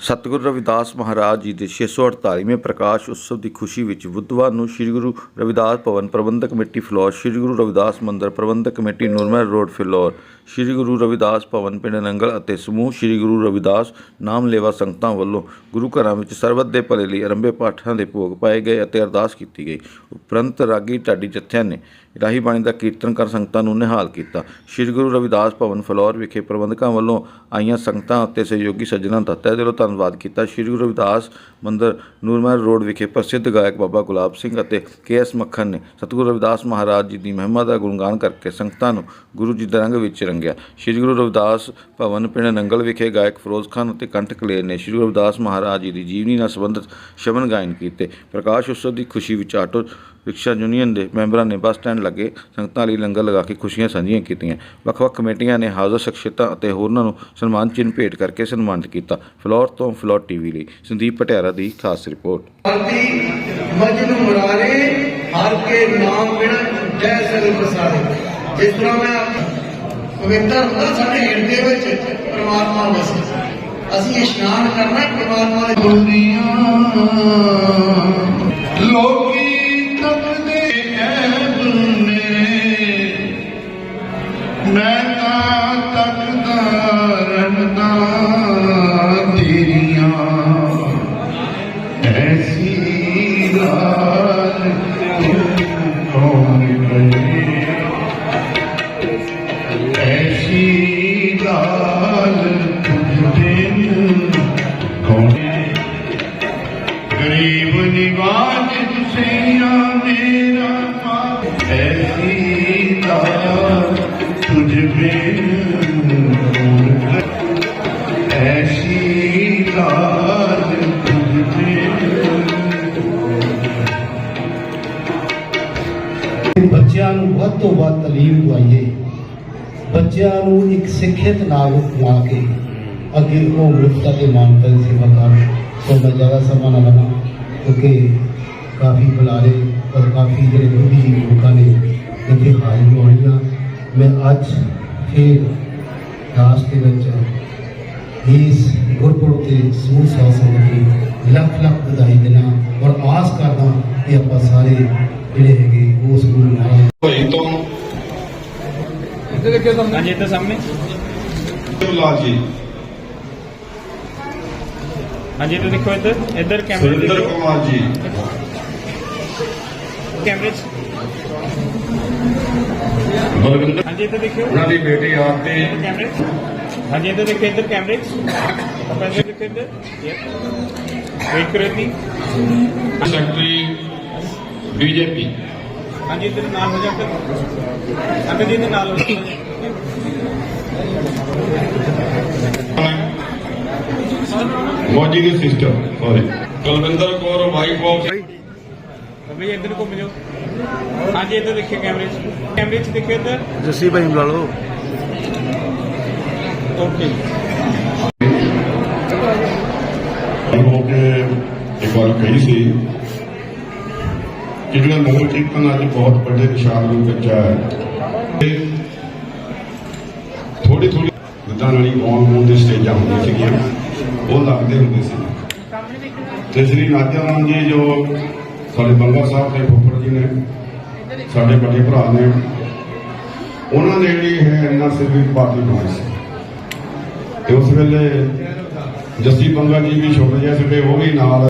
ਸਤਿਗੁਰੂ ਰਵਿਦਾਸ ਮਹਾਰਾਜ ਜੀ ਦੇ 648ਵੇਂ ਪ੍ਰਕਾਸ਼ ਉਤਸਵ ਦੀ ਖੁਸ਼ੀ ਵਿੱਚ ਬੁੱਧਵਾਰ ਨੂੰ ਸ੍ਰੀ ਗੁਰੂ ਰਵਿਦਾਸ ਭਵਨ ਪ੍ਰਬੰਧਕ ਕਮੇਟੀ ਫਲੋਰ, ਸ੍ਰੀ ਗੁਰੂ ਰਵਿਦਾਸ ਮੰਦਰ ਪ੍ਰਬੰਧਕ ਕਮੇਟੀ ਨੂਰਮਹਿਰ ਰੋਡ, ਫਿਲੌਰ ਸ੍ਰੀ ਗੁਰੂ ਰਵਿਦਾਸ ਭਵਨ, ਪਿੰਡ ਨੰਗਲ ਅਤੇ ਸਮੂਹ ਸ੍ਰੀ ਗੁਰੂ ਰਵਿਦਾਸ ਨਾਮ ਲੇਵਾ ਸੰਗਤਾਂ ਵੱਲੋਂ ਗੁਰੂ ਘਰਾਂ ਵਿੱਚ ਸਰਬੱਤ ਦੇ ਭਲੇ ਲਈ ਅਰੰਭੇ ਪਾਠਾਂ ਦੇ ਭੋਗ ਪਾਏ ਗਏ ਅਤੇ ਅਰਦਾਸ ਕੀਤੀ ਗਈ। ਉਪਰੰਤ ਰਾਗੀ ਢਾਡੀ ਜਥਿਆਂ ਨੇ ਇਲਾਹੀ ਬਾਣੀ ਦਾ ਕੀਰਤਨ ਕਰ ਸੰਗਤਾਂ ਨੂੰ ਨਿਹਾਲ ਕੀਤਾ। ਸ੍ਰੀ ਗੁਰੂ ਰਵਿਦਾਸ ਭਵਨ, ਫਲੋਰ ਵਿਖੇ ਪ੍ਰਬੰਧਕਾਂ ਵੱਲੋਂ ਆਈਆਂ ਸੰਗਤਾਂ ਅਤੇ ਸਹਿਯੋਗੀ ਸੱਜਣਾਂ ਦਾ ਤਹਿ ਦਿਲੋਂ ਧੰਨਵਾਦ ਕੀਤਾ। ਸ੍ਰੀ ਗੁਰੂ ਰਵਿਦਾਸ ਮੰਦਰ ਨੂਰਮਹਿਰ ਰੋਡ ਵਿਖੇ ਪ੍ਰਸਿੱਧ ਗਾਇਕ ਬਾਬਾ ਗੁਲਾਬ ਸਿੰਘ ਅਤੇ ਕੇ ਐਸ ਮੱਖਣ ਨੇ ਸਤਿਗੁਰੂ ਰਵਿਦਾਸ ਮਹਾਰਾਜ ਜੀ ਦੀ ਮਹਿਮਾ ਦਾ ਗੁਣਗਾਨ ਕਰਕੇ ਸੰਗਤਾਂ ਨੂੰ ਗੁਰੂ ਜੀ ਦੇ ਰੰਗ ਵਿੱਚ ਰੰਗਿਆ ਸ੍ਰੀ ਗੁਰੂ ਰਵਿਦਾਸ ਭਵਨ ਪਿੰਡ ਨੰਗਲ ਵਿਖੇ ਗਾਇਕ ਫਿਰੋਜ਼ ਖਾਨ ਅਤੇ ਕੰਠ ਕਲੇਰ ਨੇ ਸ੍ਰੀ ਗੁਰੂ ਰਵਿਦਾਸ ਮਹਾਰਾਜ ਜੀ ਦੀ ਜੀਵਨੀ ਨਾਲ ਸੰਬੰਧਿਤ ਸ਼ਬਨ ਗਾਇਨ ਕੀਤੇ। ਪ੍ਰਕਾਸ਼ ਉਤਸਵ ਦੀ ਖੁਸ਼ੀ ਵਿੱਚ ਆਟੋ ਰਿਕਸ਼ਾ ਯੂਨੀਅਨ ਦੇ ਮੈਂਬਰਾਂ ਨੇ ਬੱਸ ਸਟੈਂਡ ਲੱਗੇ, ਸੰਗਤਾਂ ਲਈ ਲੰਗਰ ਲਗਾ ਕੇ ਖੁਸ਼ੀਆਂ ਸਾਂਝੀਆਂ ਕੀਤੀਆਂ। ਵੱਖ-ਵੱਖ ਕਮੇਟੀਆਂ ਨੇ ਹਾਜ਼ਰ ਸ਼ਖਸੀਅਤਾਂ ਅਤੇ ਹੋਰਨਾਂ ਨੂੰ ਸਨਮਾਨ ਚਿੰਨ੍ਹ ਭੇਟ ਕਰਕੇ ਸਨਮਾਨਿਤ ਕੀਤਾ। ਫਲੋਰ ਤੋਂ ਫਲੋਰ ਟੀਵੀ ਲਈ, ਸੰਦੀਪ ਪਟਿਆਰਾ ਦੀ ਖਾਸ ਰਿਪੋਰਟ। ਹਰਦੀ ਮੁਰਾਰੇ, ਹਰ ਕੇ ਨਾਮ ਬਿਨਾ ਜੈ ਸਰ ਬਸਾਰੇ ਜਿਸ ਤਰ੍ਹਾਂ ਮੈਂ ਪਵਿੱਤਰ ਹੁੰਦਾ ਸਾਡੇ ਹਿਰਦੇ ਵਿੱਚ ਪਰਮਾਤਮਾ ਵਸਦਾ ਅਸੀਂ ਇਸ਼ਨਾਨ ਕਰਨਾ ਪਰਮਾਤਮਾ ਦੇ ਦੁਨੀਆਂ ਲੋਕ ਮੇਰਾ ਪਾਪ ਐਸੀ ਲਾਲ ਤੁਝ ਬਿਨ ਕੌਣ ਐਸੀ ਲਾਲ ਤੁਝ ਬਿਨ ਬੱਚਿਆਂ ਨੂੰ ਵੱਧ ਤੋਂ ਵੱਧ ਤਾਲੀਮ ਦਵਾਈਏ। ਬੱਚਿਆਂ ਨੂੰ ਇੱਕ ਸਿੱਖਿਅਤ ਨਾਗਰਿਕ ਬਣਾ ਕੇ ਅੱਗੇ ਉਹ ਮਨੁੱਖਤਾ ਦੇ ਮਾਨਤਾ ਦੀ ਸੇਵਾ ਕਰਨ। ਸੋ ਮੈਂ ਜ਼ਿਆਦਾ ਸਮਾਂ ਨਾ ਲਵਾਂ, ਕਿਉਂਕਿ ਕਾਫੀ ਬੁਲਾਰੇ ਔਰ ਕਾਫੀ ਜਿਹੜੇ ਬੁੱਧੀ ਲੋਕਾਂ ਨੇ ਇੱਥੇ ਹਾਜ਼ਰ ਹੋਣੀਆਂ ਮੈਂ ਅੱਜ ਫਿਰ ਦਾਸ ਦੇ ਵਿੱਚ ਇਸ ਗੁਰਪੁਰਬ ਤੇ ਸਮੂਹ ਸਾਧ ਸੰਗਤ ਨੂੰ ਲੱਖ ਲੱਖ ਵਧਾਈ ਦੇਣਾ ਔਰ ਆਸ ਕਰਦਾ ਕਿ ਆਪਾਂ ਸਾਰੇ ਜਿਹੜੇ ਹੈਗੇ ਉਸ ਗੁਰੂ ਨਾਨਕ ਹੋਈ ਤੋਂ ਹਾਂਜੀ ਇੱਧਰ ਸਾਹਮਣੇ ਲਾਲ ਜੀ ਹਾਂਜੀ ਇੱਧਰ ਦੇਖੋ ਇੱਧਰ ਇੱਧਰ ਕੈਮਰੇ ਸੁਰਿੰਦਰ ਦੇਖੋ ਕੁਮਾਰ ਜੀ ਕੈਮਰੇ 'ਚ ਬਲਵਿੰਦਰ। ਹਾਂਜੀ ਇੱਧਰ ਦੇਖਿਓ। ਉਹਨਾਂ ਦੀ ਬੇਟੀ ਆਰਤੀ ਕੈਮਰੇ 'ਚ ਹਾਂਜੀ ਇੱਧਰ ਦੇਖਿਓ ਇੱਧਰ ਕੈਮਰੇ 'ਚ ਆਪਾਂ ਇੱਧਰ ਦੇਖੋ ਇੱਧਰ। ਵੇਟ ਕਰੋ ਜੀ ਸੈਕਟਰੀ ਬੀਜੇਪੀ। ਹਾਂਜੀ ਇੱਧਰ ਨਾਲ ਹੋ ਜਾ ਅੰਕਲ ਅੰਕਲ ਜੀ ਦੇ ਨਾਲ ਹੋ ਜਾਓ ਮੋਦੀ ਦੀ sister sorry Kulwinder Kaur wife of ਅਬੇ ਇੱਧਰ ਘੁੰਮ ਜਾਓ। ਹਾਂਜੀ ਇੱਧਰ ਦੇਖਿਓ ਕੈਮਰੇ 'ਚ। ਕੈਮਰੇ 'ਚ ਦੇਖਿਓ ਇੱਧਰ। ਜੱਸੀ ਭਾਈ ਬੁਲਾ ਲਓ। ਓਕੇ ਕੇ ਇੱਕ ਵਾਰ ਕਹੀ ਸੀ ਕਿ ਜਿਹੜਾ ਨਗਰ ਕੀਰਤਨ ਅੱਜ ਬਹੁਤ ਵੱਡੇ ਵਿਸ਼ਾਲ ਰੂਪ ਵਿੱਚ ਹੈ। ਥੋੜੀ ਥੋੜੀ ਜਿੱਦਾਂ ਵਾਲੀ ਔਨ ਹੋਣ ਦੀ ਸਟੇਜਾਂ ਹੁੰਦੀਆਂ ਸੀਗੀਆਂ। ਉਹ ਲੱਗਦੇ ਹੁੰਦੇ ਸੀ। ਤੇ ਸ੍ਰੀ ਨਾਥਿਆਮ ਜੀ ਜੋ ਸਾਡੇ ਬੰਗਾ ਸਾਹਿਬ ਦੇ ਫੁੱਫੜ ਜੀ ਨੇ, ਸਾਡੇ ਵੱਡੇ ਭਰਾ ਨੇ, ਉਹਨਾਂ ਨੇ ਜਿਹੜੀ ਹੈ ਇੰਨਾ ਸਿਵਿਕ ਪਾਰਟੀ ਬਣਾਈ ਸੀ। ਤੇ ਉਸ ਵੇਲੇ ਜੱਸੀ ਬੰਗਾ ਜੀ ਵੀ ਛੋਟੇ ਜਿਹੇ ਸੀਗੇ ਉਹ ਵੀ ਨਾਲ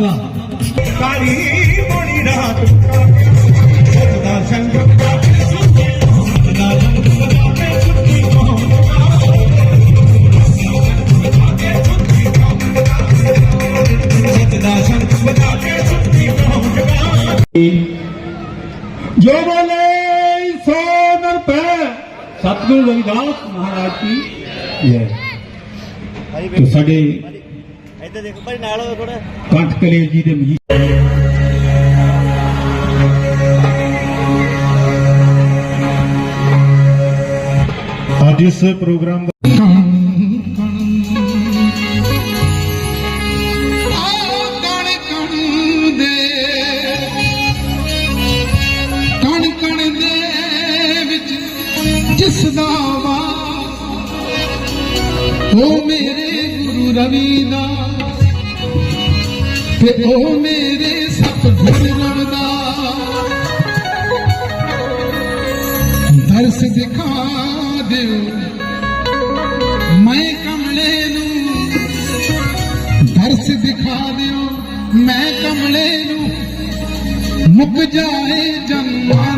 ધાવા جو بولے سو پہ ستگو رویداس مہاراج کی تو سڈے ਇੱਧਰ ਦੇਖੋ ਭਾਈ ਨਾਲ ਥੋੜਾ ਕੰਠ ਕਲੇਰ ਜੀ ਦੇ ਮਜੀ ਅੱਜ ਇਸ ਪ੍ਰੋਗਰਾਮ ਦਾ ਕਣ ਕਣ ਦੇ ਕਣ ਕਣ ਦੇ ਵਿੱਚ ਜਿਸ ਦਾ ਵਾਸ ਉਹ ਮੇਰੇ ਗੁਰੂ ਰਵੀਦਾਸ ਤੇ ਉਹ ਮੇਰੇ ਸਤਿਗੁਰ ਰਵਿਦਾਸ ਦਰਸ ਦਿਖਾ ਦਿਓ। ਮੈਂ ਕਮਲੇ ਨੂੰ ਦਰਸ ਦਿਖਾ ਦਿਓ। ਮੈਂ ਕਮਲੇ ਨੂੰ ਮੁੱਕ ਜਾਏ ਜਨਮਾਂ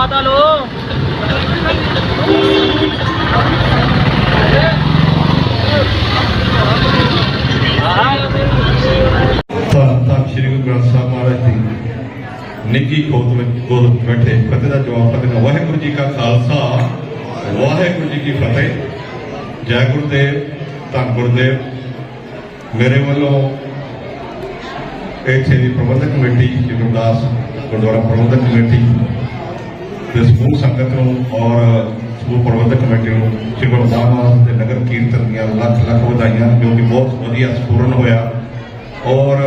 ਯਾਰ ਸ੍ਰੀ ਗੁਰੂ ਗ੍ਰੰਥ ਸਾਹਿਬ ਮਹਾਰਾਜ ਦੀ ਨਿੱਕੀ ਗੋਦ ਵਿੱਚ ਗੋਦ ਬੈਠੇ, ਫਤਿਹ ਦਾ ਜਵਾਬ ਫਤਿਹ ਵਾਹਿਗੁਰੂ ਜੀ ਕਾ ਖਾਲਸਾ, ਵਾਹਿਗੁਰੂ ਜੀ ਕੀ ਫਤਿਹ। ਜੈ ਗੁਰਦੇਵ, ਧੰਨ ਗੁਰਦੇਵ। ਮੇਰੇ ਵੱਲੋਂ ਇੱਥੇ ਦੀ ਪ੍ਰਬੰਧਕ ਕਮੇਟੀ ਸ਼੍ਰੀ ਗੁਰਦਾਸ, ਗੁਰਦੁਆਰਾ ਪ੍ਰਬੰਧਕ ਕਮੇਟੀ ਤੇ ਸਮੂਹ ਸੰਗਤ ਨੂੰ ਔਰ ਸਮੂਹ ਪ੍ਰਬੰਧਕ ਕਮੇਟੀ ਨੂੰ ਸ਼੍ਰੀ ਗੁਰੂ ਰਾਮਦਾਸ ਦੇ ਨਗਰ ਕੀਰਤਨ ਦੀਆਂ ਲੱਖ ਲੱਖ ਵਧਾਈਆਂ, ਜੋ ਕਿ ਬਹੁਤ ਵਧੀਆ ਸਪੂਰਨ ਹੋਇਆ ਔਰ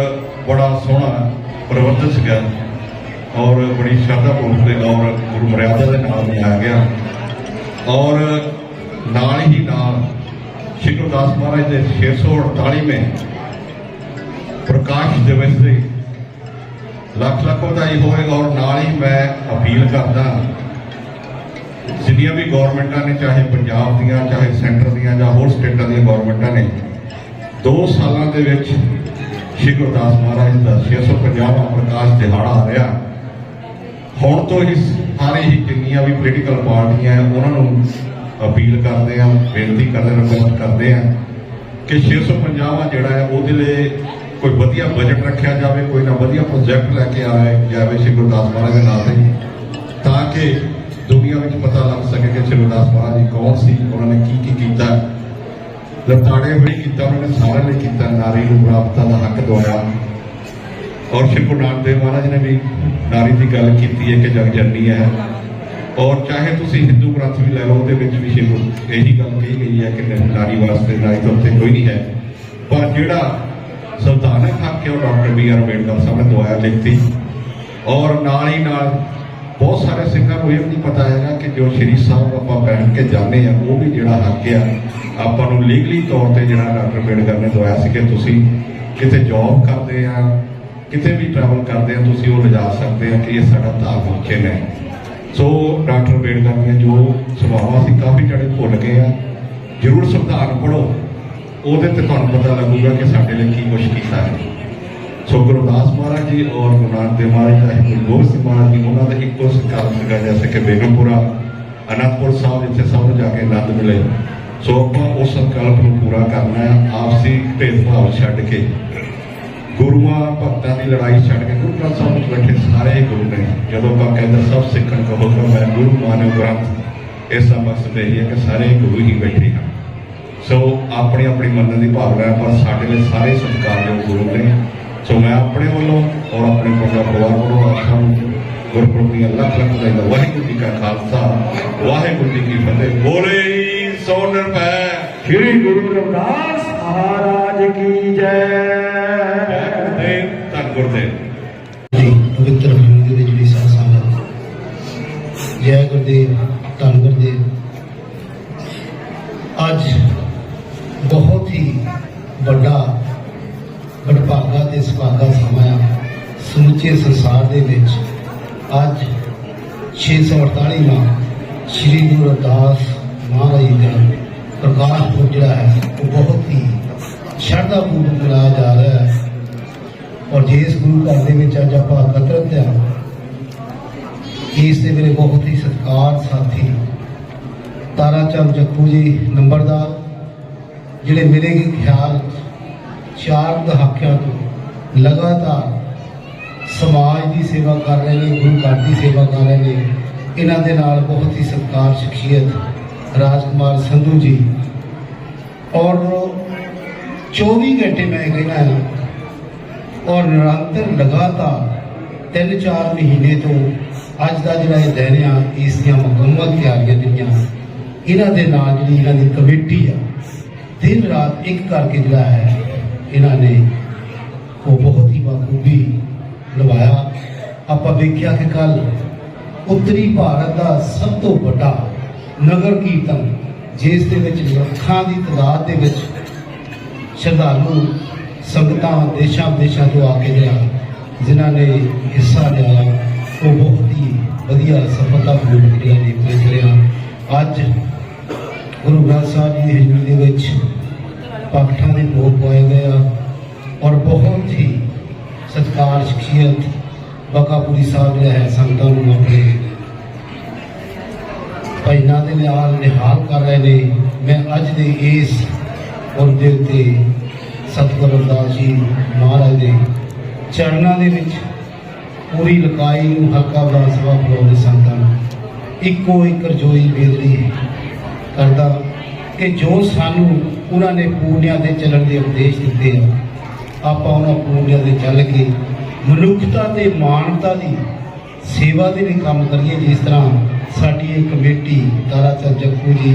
ਬੜਾ ਸੋਹਣਾ ਪ੍ਰਬੰਧ ਸੀਗਾ ਔਰ ਬੜੀ ਸ਼ਰਧਾ ਪੂਰਵਕ ਦੇ ਔਰ ਗੁਰੂ ਮਰਿਆਦਾ ਦੇ ਨਾਲ ਮਨਾਇਆ ਗਿਆ ਔਰ ਨਾਲ ਹੀ ਨਾਲ ਸ਼੍ਰੀ ਗੁਰਦਾਸ ਮਹਾਰਾਜ ਦੇ 648ਵੇਂ ਪ੍ਰਕਾਸ਼ ਦਿਵਸ ਦੇ ਲੱਖ ਲੱਖ ਵਧਾਈ ਹੋਵੇਗਾ ਔਰ ਨਾਲ ਹੀ ਮੈਂ ਅਪੀਲ ਕਰਦਾ ਜਿੰਨੀਆਂ ਵੀ ਗਵਰਨਮੈਂਟਾਂ ਨੇ, ਚਾਹੇ ਪੰਜਾਬ ਦੀਆਂ, ਚਾਹੇ ਸੈਂਟਰ ਦੀਆਂ ਜਾਂ ਹੋਰ ਸਟੇਟਾਂ ਦੀਆਂ ਗਵਰਨਮੈਂਟਾਂ ਨੇ 2 ਸਾਲਾਂ ਦੇ ਵਿੱਚ ਸ਼੍ਰੀ ਗੁਰਦਾਸ ਮਹਾਰਾਜ ਦਾ 650ਵਾਂ ਪ੍ਰਕਾਸ਼ ਦਿਹਾੜਾ ਆ ਰਿਹਾ। ਹੁਣ ਤੋਂ ਹੀ ਸਾਰੇ ਹੀ ਜਿੰਨੀਆਂ ਵੀ ਪੋਲੀਟੀਕਲ ਪਾਰਟੀਆਂ ਹੈ ਉਹਨਾਂ ਨੂੰ ਅਪੀਲ ਕਰਦੇ ਆ, ਬੇਨਤੀ ਕਰਦੇ ਰਿਕਵੈਸਟ ਕਰਦੇ ਆ ਕਿ 650 ਜਿਹੜਾ ਹੈ, ਉਹਦੇ ਲਈ ਕੋਈ ਵਧੀਆ ਬਜਟ ਰੱਖਿਆ ਜਾਵੇ, ਕੋਈ ਨਾ ਵਧੀਆ ਪ੍ਰੋਜੈਕਟ ਲੈ ਕੇ ਆਇਆ ਜਾਵੇ ਸ਼੍ਰੀ ਗੁਰਦਾਸ ਮਹਾਰਾਜ ਦੇ ਨਾਂ ਤੇ, ਤਾਂ ਕਿ ਦੁਨੀਆ ਵਿੱਚ ਪਤਾ ਲੱਗ ਸਕੇ ਕਿ ਸ਼੍ਰੀ ਗੁਰਦਾਸ ਮਹਾਰਾਜ ਜੀ ਕੌਣ ਸੀ, ਉਹਨਾਂ ਨੇ ਕੀ ਕੀ ਕੀਤਾ। ਲਤਾੜੇ ਵੀ ਕੀਤਾ, ਉਹਨਾਂ ਨੇ ਸਾਰਿਆਂ ਲਈ ਕੀਤਾ, ਨਾਰੀ ਨੂੰ ਪ੍ਰਾਪਤਾ ਦਾ ਹੱਕ ਦਵਾਇਆ। ਔਰ ਸ਼੍ਰੀ ਗੁਰੂ ਨਾਨਕ ਦੇਵ ਮਹਾਰਾਜ ਨੇ ਵੀ ਨਾਰੀ ਦੀ ਗੱਲ ਕੀਤੀ ਹੈ ਕਿ ਜਗ ਜਨਨੀ ਹੈ। ਔਰ ਚਾਹੇ ਤੁਸੀਂ ਹਿੰਦੂ ਗ੍ਰੰਥ ਵੀ ਲੈ ਲਓ, ਉਹਦੇ ਵਿੱਚ ਵੀ ਸ਼੍ਰੀ ਗੁਰੂ ਇਹੀ ਗੱਲ ਕਹੀ ਗਈ ਹੈ ਕਿ ਨਾਰੀ ਵਾਸਤੇ, ਨਾਰੀ ਤੋਂ ਉੱਤੇ ਕੋਈ ਨਹੀਂ ਹੈ। ਪਰ ਜਿਹੜਾ ਸੰਵਿਧਾਨਕ ਹੱਕ ਉਹ ਡਾਕਟਰ ਬੀ ਆਰ ਅੰਬੇਡਕਰ ਸਾਹਿਬ ਨੇ ਦਵਾਇਆ ਲਿਖਤੀ? ਔਰ ਨਾਲ ਹੀ ਨਾਲ ਬਹੁਤ ਸਾਰੇ ਸਿੰਘਾਂ ਨੂੰ ਇਹ ਵੀ ਨਹੀਂ ਪਤਾ ਹੈਗਾ ਕਿ ਜੋ ਸ਼੍ਰੀ ਸਾਹਿਬ ਆਪਾਂ ਬੈਠ ਕੇ ਜਾਂਦੇ ਆ, ਉਹ ਵੀ ਜਿਹੜਾ ਹੱਕ ਆ, ਆਪਾਂ ਨੂੰ ਲੀਗਲੀ ਤੌਰ ਤੇ ਜਿਹੜਾ ਡਾਕਟਰ ਅੰਬੇਡਕਰ ਨੇ ਦਵਾਇਆ ਸੀ ਕਿ ਤੁਸੀਂ ਕਿਤੇ ਜੌਬ ਕਰਦੇ ਆ, ਕਿਤੇ ਵੀ ਟਰੈਵਲ ਕਰਦੇ ਆ, ਤੁਸੀਂ ਉਹ ਲਿਜਾ ਸਕਦੇ ਆ ਕਿ ਇਹ ਸਾਡਾ ਧਾਰਮਿਕ ਚਿੰਨ੍ਹ ਹੈ। ਸੋ ਡਾਕਟਰ ਅੰਬੇਡਕਰ ਦੀਆਂ ਜੋ ਸੁਭਾਵਾਂ ਸੀ ਕਾਫੀ ਜਿਹੜੇ ਭੁੱਲ ਗਏ ਆ। ਜ਼ਰੂਰ ਸੰਵਿਧਾਨ ਪੜ੍ਹੋ। ਉਹਦੇ ਤੇ ਤੁਹਾਨੂੰ ਪਤਾ ਲੱਗੂਗਾ ਕਿ ਸਾਡੇ ਲਈ ਕੀ ਕੁਛ ਕੀਤਾ ਹੈ ਸੋ ਗੁਰਦਾਸ ਮਹਾਰਾਜ ਜੀ ਔਰ ਗੁਰੂ ਨਾਨਕ ਦੇਵ ਮਹਾਰਾਜ ਜੀ ਗੁਰੂ ਗੋਬਿੰਦ ਸਿੰਘ ਮਹਾਰਾਜ ਜੀ ਉਹਨਾਂ ਦਾ ਇੱਕੋ ਸੰਕਲਪ ਸੀਗਾ, ਜੈਸੇ ਕਿ ਬੇਗਮਪੁਰਾ, ਅਨੰਦਪੁਰ ਸਾਹਿਬ ਜਿੱਥੇ ਸਭ ਨੂੰ ਜਾ ਕੇ ਆਨੰਦ ਮਿਲੇ। ਸੋ ਆਪਾਂ ਉਸ ਸੰਕਲਪ ਨੂੰ ਪੂਰਾ ਕਰਨਾ ਹੈ, ਆਪਸੀ ਭੇਦਭਾਵ ਛੱਡ ਕੇ। ਗੁਰੂਆਂ ਭਗਤਾਂ ਦੀ ਲੜਾਈ ਛੱਡ ਕੇ ਗੁਰੂ ਗ੍ਰੰਥ ਸਾਹਿਬ ਵਿੱਚ ਬੈਠੇ ਸਾਰੇ ਗੁਰੂ ਨੇ। ਜਦੋਂ ਆਪਾਂ ਕਹਿੰਦੇ ਸਭ ਸਿੱਖਣ ਕਹੋ ਤਾਂ ਮੈਂ ਗੁਰੂ ਮਾਨਵ ਗ੍ਰੰਥ, ਇਸ ਦਾ ਮਕਸਦ ਇਹ ਹੈ ਕਿ ਸਾਰੇ ਗੁਰੂ ਹੀ ਬੈਠੇ ਹਨ। ਸੋ ਆਪਣੀ ਆਪਣੀ ਮੰਨਣ ਦੀ ਭਾਵਨਾ ਹੈ ਪਰ ਸਾਡੇ ਲਈ ਸਾਰੇ ਸਤਿਕਾਰਯੋਗ ਗੁਰੂ ਨੇ। ਸੋ ਮੈਂ ਆਪਣੇ ਵੱਲੋਂ ਔਰ ਆਪਣੇ ਪੂਰਾ ਪਰਿਵਾਰ ਵੱਲੋਂ ਆਪ ਨੂੰ ਗੁਰਪੁਰਬ ਦੀਆਂ ਲੱਖ ਲੱਖ ਵਧਾਈਆਂ। ਵਾਹਿਗੁਰੂ ਜੀ ਕਾ ਖਾਲਸਾ ਵਾਹਿਗੁਰੂ ਜੀ ਕੀ ਫਤਿਹ। ਬੋਲੇ ਸੋ ਨਿਰਭੈ ਸ੍ਰੀ ਗੁਰੂ ਰਵਿਦਾਸ ਮਹਾਰਾਜ ਕੀ ਜੈ। ਜੈ ਗੁਰਦੇਵ ਧੰਨ ਗੁਰਦੇਵ। ਜੀ ਪਵਿੱਤਰ ਦੇ ਵਿੱਚ ਜਿਹੜੀ ਸਾਧ ਸੰਗਤ ਜੈ ਗੁਰਦੇਵ ਧੰਨ ਗੁਰਦੇਵ। ਅੱਜ ਵੱਡਾ ਵਡਭਾਗਾ ਤੇ ਸੁਭਾਗਾ ਸਮਾਂ ਆ। ਸਮੁੱਚੇ ਸੰਸਾਰ ਦੇ ਵਿੱਚ ਅੱਜ 648ਵਾਂ ਸ੍ਰੀ ਗੁਰੂ ਰਵਿਦਾਸ ਮਹਾਰਾਜ ਦਾ ਪ੍ਰਕਾਸ਼ ਪੁਰਬ ਜਿਹੜਾ ਹੈ, ਉਹ ਬਹੁਤ ਹੀ ਸ਼ਰਧਾ ਪੂਰਵਕ ਮਨਾਇਆ ਜਾ ਰਿਹਾ ਹੈ। ਔਰ ਜਿਸ ਗੁਰੂ ਘਰ ਦੇ ਵਿੱਚ ਅੱਜ ਆਪਾਂ ਇਕੱਤਰਤ ਹਾਂ ਇਸ ਦੇ ਮੇਰੇ ਬਹੁਤ ਹੀ ਸਤਿਕਾਰ ਸਾਥੀ ਤਾਰਾ ਚੰਦ ਜੱਪੂ ਜੀ ਨੰਬਰਦਾਰ ਜਿਹੜੇ ਮੇਰੇ ਕੀ ਖਿਆਲ 'ਚ ਚਾਰ ਦਹਾਕਿਆਂ ਤੋਂ ਲਗਾਤਾਰ ਸਮਾਜ ਦੀ ਸੇਵਾ ਕਰ ਰਹੇ ਨੇ ਗੁਰੂ ਘਰ ਦੀ ਸੇਵਾ ਕਰ ਰਹੇ ਨੇ ਇਹਨਾਂ ਦੇ ਨਾਲ ਬਹੁਤ ਹੀ ਸਤਿਕਾਰ ਸ਼ਖਸੀਅਤ ਰਾਜਕੁਮਾਰ ਸੰਧੂ ਜੀ ਔਰ 24 ਘੰਟੇ ਮੈਂ ਕਹਿੰਦਾ ਹਾਂ ਔਰ ਨਿਰੰਤਰ ਲਗਾਤਾਰ 3-4 ਮਹੀਨੇ ਤੋਂ ਅੱਜ ਦਾ ਜਿਹੜਾ ਇਹ ਦਿਨ ਆ ਇਸ ਦੀਆਂ ਮੁਕੰਮਲ ਤਿਆਰੀਆਂ ਜਿਹੜੀਆਂ ਇਹਨਾਂ ਦੇ ਨਾਲ ਜਿਹੜੀ ਇਹਨਾਂ ਦੀ ਕਮੇਟੀ ਆ ਦਿਨ ਰਾਤ ਇੱਕ ਕਰਕੇ ਜਿਹੜਾ ਹੈ, ਇਹਨਾਂ ਨੇ ਉਹ ਬਹੁਤ ਹੀ ਬਖੂਬੀ ਨਿਭਾਇਆ। ਆਪਾਂ ਵੇਖਿਆ ਕਿ ਕੱਲ ਉੱਤਰੀ ਭਾਰਤ ਦਾ ਸਭ ਤੋਂ ਵੱਡਾ ਨਗਰ ਕੀਰਤਨ, ਜਿਸ ਦੇ ਵਿੱਚ ਲੱਖਾਂ ਦੀ ਤਾਦਾਦ ਦੇ ਵਿੱਚ ਸ਼ਰਧਾਲੂ ਸੰਗਤਾਂ ਦੇਸ਼ਾਂ ਵਿਦੇਸ਼ਾਂ ਤੋਂ ਆ ਕੇ ਜਿਹੜਾ, ਜਿਨ੍ਹਾਂ ਨੇ ਹਿੱਸਾ ਲਿਆ, ਉਹ ਬਹੁਤ ਹੀ ਵਧੀਆ ਸਫਲਤਾਪੂਰਵਕ ਜਿਹੜਾ ਨੇ ਪੇਸ਼ ਅੱਜ ਗੁਰੂ ਗ੍ਰੰਥ ਸਾਹਿਬ ਜੀ ਦੀ ਹਜ਼ੂਰੀ ਦੇ ਵਿੱਚ ਪਾਠਾਂ ਦੇ ਭੋਗ ਪਾਏ ਗਏ ਆ ਔਰ ਬਹੁਤ ਹੀ ਸਤਿਕਾਰ, ਸ਼ਖਸੀਅਤ ਬਕਾਪੁਰੀ ਸਾਹਿਬ ਜਿਹੜਾ ਹੈ ਸੰਤਾਂ ਨੂੰ ਆਪਣੇ ਭਾਈਨਾਂ ਦੇ ਨਾਲ ਨਿਹਾਲ ਕਰ ਰਹੇ ਨੇ। ਮੈਂ ਅੱਜ ਦੇ ਇਸ ਗੁਰਦੇ ਉੱਤੇ ਸਤਿਗੁਰ ਅਰਦਾਸ ਜੀ ਮਹਾਰਾਜ ਦੇ ਚਰਨਾਂ ਦੇ ਵਿੱਚ ਪੂਰੀ ਲਕਾਈ ਨੂੰ ਹਲਕਾ ਵਿਧਾਨ ਸਭਾ ਫਲੋਰ ਸੰਤਾਂ ਨੂੰ ਇੱਕੋ ਇੱਕ ਰਜੋਈ ਬੇਦਰੀ ਕਰਦਾ ਕਿ ਜੋ ਸਾਨੂੰ ਉਹਨਾਂ ਨੇ ਪੂਰਨਿਆਂ ਦੇ ਚੱਲਣ ਦੇ ਉਪਦੇਸ਼ ਦਿੱਤੇ ਆ, ਆਪਾਂ ਉਹਨਾਂ ਪੂਰਨਿਆਂ ਦੇ ਚੱਲ ਕੇ ਮਨੁੱਖਤਾ ਤੇ ਮਾਨਵਤਾ ਦੀ ਸੇਵਾ ਦੇ ਲਈ ਕੰਮ ਕਰੀਏ, ਜਿਸ ਤਰ੍ਹਾਂ ਸਾਡੀ ਇਹ ਕਮੇਟੀ ਤਾਰਾ ਚੰਦ ਜੱਪੂ ਜੀ